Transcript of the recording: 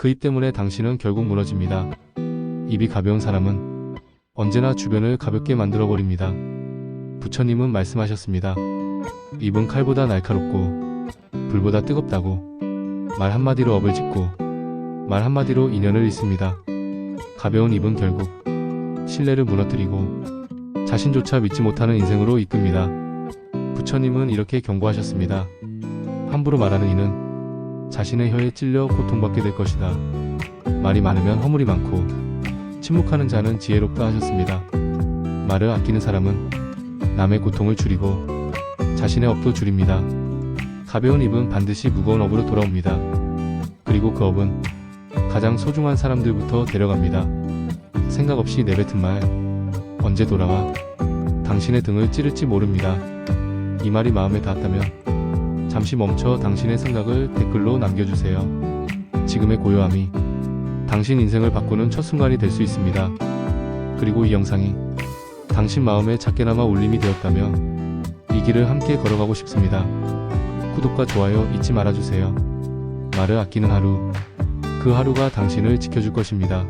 그 입 때문에 당신은 결국 무너집니다. 입이 가벼운 사람은 언제나 주변을 가볍게 만들어 버립니다. 부처님은 말씀하셨습니다. 입은 칼보다 날카롭고 불보다 뜨겁다고 말 한마디로 업을 짓고 말 한마디로 인연을 잇습니다. 가벼운 입은 결국 신뢰를 무너뜨리고 자신조차 믿지 못하는 인생으로 이끕니다. 부처님은 이렇게 경고하셨습니다. 함부로 말하는 이는 자신의 혀에 찔려 고통받게 될 것이다. 말이 많으면 허물이 많고 침묵하는 자는 지혜롭다 하셨습니다. 말을 아끼는 사람은 남의 고통을 줄이고 자신의 업도 줄입니다. 가벼운 입은 반드시 무거운 업으로 돌아옵니다. 그리고 그 업은 가장 소중한 사람들부터 데려갑니다. 생각 없이 내뱉은 말, 언제 돌아와 당신의 등을 찌를지 모릅니다. 이 말이 마음에 닿았다면 잠시 멈춰 당신의 생각을 댓글로 남겨주세요. 지금의 고요함이 당신 인생을 바꾸는 첫 순간이 될 수 있습니다. 그리고 이 영상이 당신 마음에 작게나마 울림이 되었다면 이 길을 함께 걸어가고 싶습니다. 구독과 좋아요 잊지 말아주세요. 말을 아끼는 하루, 그 하루가 당신을 지켜줄 것입니다.